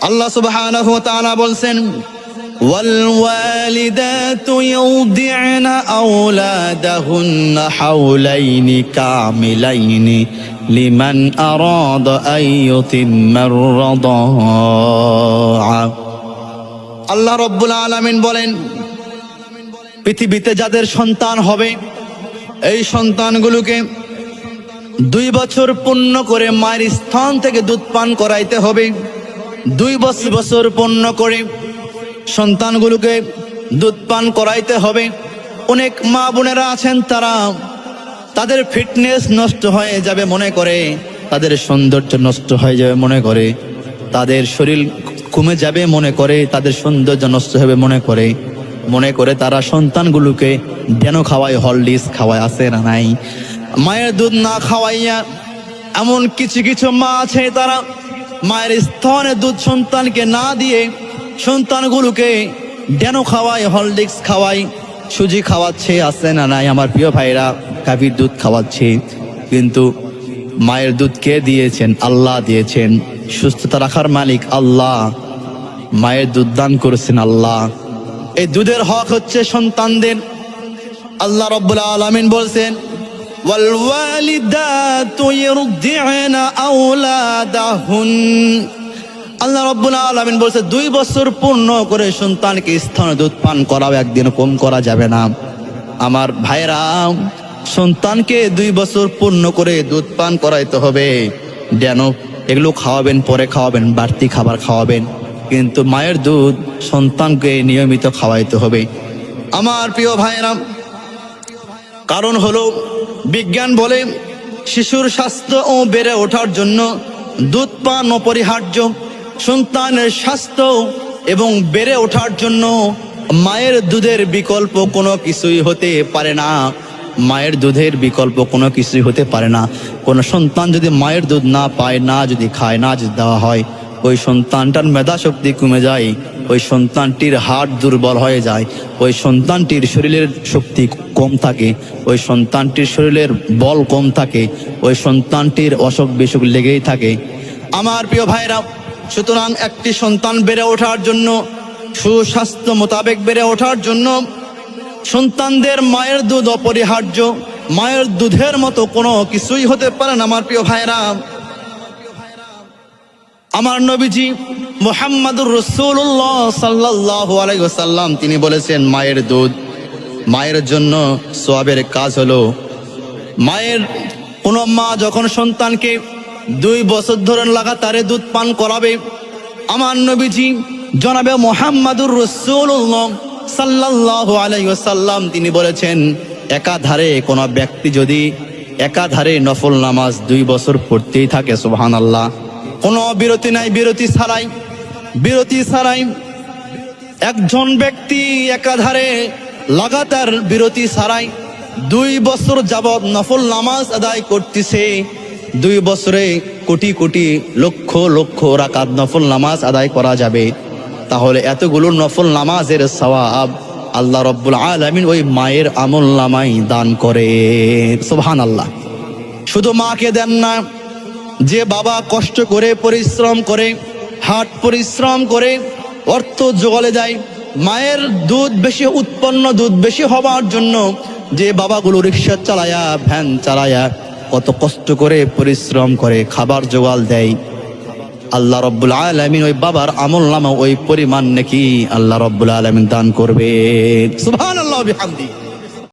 আল্লাহ সুবহানাহু ওয়া তাআলা বলছেন والوالدات يرضعن أولادهن حولين كاملين لمن أراد أن يتم الرضاعة আল্লাহ রব্বুল আলামিন বলেন পৃথিবীতে যাদের সন্তান হবে এই সন্তানগুলোকে দুই বছর পূর্ণ করে মায়ের স্থান থেকে দুধ পান করাইতে হবে দুই বছর পূর্ণ করে সন্তানগুলোকে দুধ পান করাইতে হবে। অনেক মা বোনেরা আছেন, তারা তাদের ফিটনেস নষ্ট হয়ে যাবে মনে করে, তাদের সৌন্দর্য নষ্ট হয়ে যাবে মনে করে, তাদের শরীর কমে যাবে মনে করে, তাদের সৌন্দর্য নষ্ট হবে মনে করে। মনে করে তারা সন্তানগুলোকে যেন খাওয়ায় হরলিক্স খাওয়ায়, আছে না নাই? মায়ের দুধ না খাওয়াইয়া এমন কিছু কিছু মা আছে, তারা মায়ের স্তনে দুধ সন্তানকে না দিয়ে সন্তানগুলোকে ডেন খাওয়ায়, হরলিক্স খাওয়ায়, সুজি খাওয়াচ্ছে, আছে না নাই? আমার প্রিয় ভাইরা কাবির দুধ খাওয়াচ্ছে, কিন্তু মায়ের দুধ কে দিয়েছেন? আল্লাহ দিয়েছেন। সুস্থতা রাখার মালিক আল্লাহ। মায়ের দুধ দান করেছেন আল্লাহ। এই দুধের হক হচ্ছে সন্তানদের। আল্লাহ রব্বুল আলামিন বলছেন والوالدات يرضعن أولادهن আল্লাহ রব্বুল আলামিন বলছে দুই বছর পূর্ণ করে সন্তানকে স্থানে দুধ পান করাও একদিন কম করা যাবে না আমার ভাইরা সন্তানকে দুই বছর পূর্ণ করে দুধ পান করাইতে হবে যেন এগুলো খাওয়াবেন পরে খাওয়াবেন বাড়তি খাবার খাওয়াবেন কিন্তু মায়ের দুধ সন্তানকে নিয়মিত খাওয়াইতে হবে আমার প্রিয় ভাইরা কারণ হলো, বিজ্ঞান বলে শিশুর স্বাস্থ্য ও বেড়ে ওঠার জন্য দুধ পান অপরিহার্য, সন্তানের স্বাস্থ্য এবং বেড়ে ওঠার জন্য মায়ের দুধের বিকল্প কোনো কিছুই হতে পারে না। মায়ের দুধের বিকল্প কোনো কিছুই হতে পারে না। কোনো সন্তান যদি মায়ের দুধ না পায়, না যদি খায়, না যদি দেওয়া হয় ওই সন্তানটার মেধা শক্তি কমে যায়, ওই সন্তানটির হাড় দুর্বল হয়ে যায়, ওই সন্তানটির শরীরের শক্তি কম থাকে, ওই সন্তানটির শরীরের বল কম থাকে, ওই সন্তানটির অসুখ বিসুখ লেগেই থাকে। আমার প্রিয় ভাইরা, সুতরাং একটি সন্তান বেড়ে ওঠার জন্য, সুস্বাস্থ্য মোতাবেক বেড়ে ওঠার জন্য, সন্তানদের মায়ের দুধ অপরিহার্য, মায়ের দুধের মতো কোনো কিছুই হতে পারে না, আমার প্রিয় ভাইরা। আমার নবীজি মোহাম্মদুর রসুল্লাহ সাল্লাহ আলাইসাল্লাম তিনি বলেছেন, মায়ের দুধ, মায়ের জন্য সোয়াবের কাজ হলো, মায়ের কোনো মা যখন সন্তানকে দুই বছর ধরে লাগাতারে দুধ পান করাবে, আমার নবীজি জনাবে মোহাম্মদুর রসুল্লাহ সাল্লাহ আলাইসাল্লাম তিনি বলেছেন, একাধারে কোনো ব্যক্তি যদি একাধারে নফল নামাজ দুই বছর পড়তেই থাকে সুবহান আল্লাহ কোনো বিরতি নাই, বিরতি ছাড়াই বিরতি ছাড়াই একজন ব্যক্তি একাধারে লাগাতার বিরতি ছাড়াই দুই বছর যাবৎ নফল নামাজ আদায় করতেছে। দুই বছরে কোটি কোটি লক্ষ লক্ষ রাকাত নফল নামাজ আদায় করা যাবে। তাহলে এতগুলো নফল নামাজের সওয়াব আল্লাহ রব্বুল আলমিন ওই মায়ের আমল নামাই দান করে। সুবহান আল্লাহ শুধু মাকে দেন না যে বাবা কষ্ট করে, পরিশ্রম করে, হাট পরিশ্রম করে, অর্থ জোগালে যায়, মায়ের দুধ বেশি, উৎপন্ন দুধ বেশি হওয়ার জন্য যে বাবাগুলো রিক্সা চালায়া, ভ্যান চালায়া, কত কষ্ট করে, পরিশ্রম করে, খাবার জোগাল দেয়। আল্লাহ রব্বুল আলমিন ওই বাবার আমল নামা ওই পরিমাণ নাকি আল্লাহ রব্বুল আলমিন দান করবে। সুবহান আল্লাহ